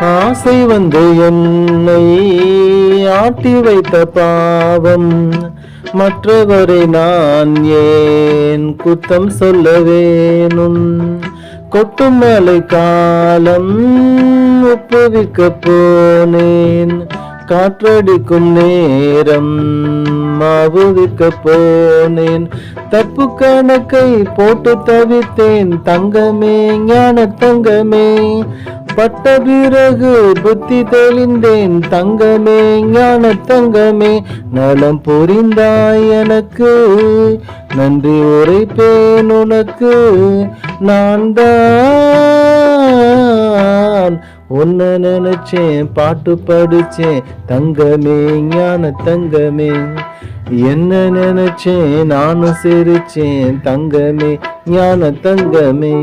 ஆசை வந்து என்னை ஆட்டி வைத்த பாவம். மற்றவரை நான் ஏன் குத்தம் சொல்ல வேணும் கொட்டும் மேலை காலம் ஒப்புவிக்க போனேன். காற்றடிக்கும் நேரம் மாவுவிக்க போனேன். தப்பு கணக்கை போட்டு தவித்தேன். தங்கமே ஞான தங்கமே பட்ட பிறகு புத்தி தெளிந்தேன் தங்கமே ஞான தங்கமே நலம் புரிந்தாய் எனக்கு. நன்றி உரைப்பேன் உனக்கு நான் தான் உன்னை நினைச்சேன் பாட்டு படிச்சேன் தங்கமே ஞான தங்கமே. என்ன நினைச்சேன் நானும் சிரிச்சேன் தங்கமே ஞான தங்கமே.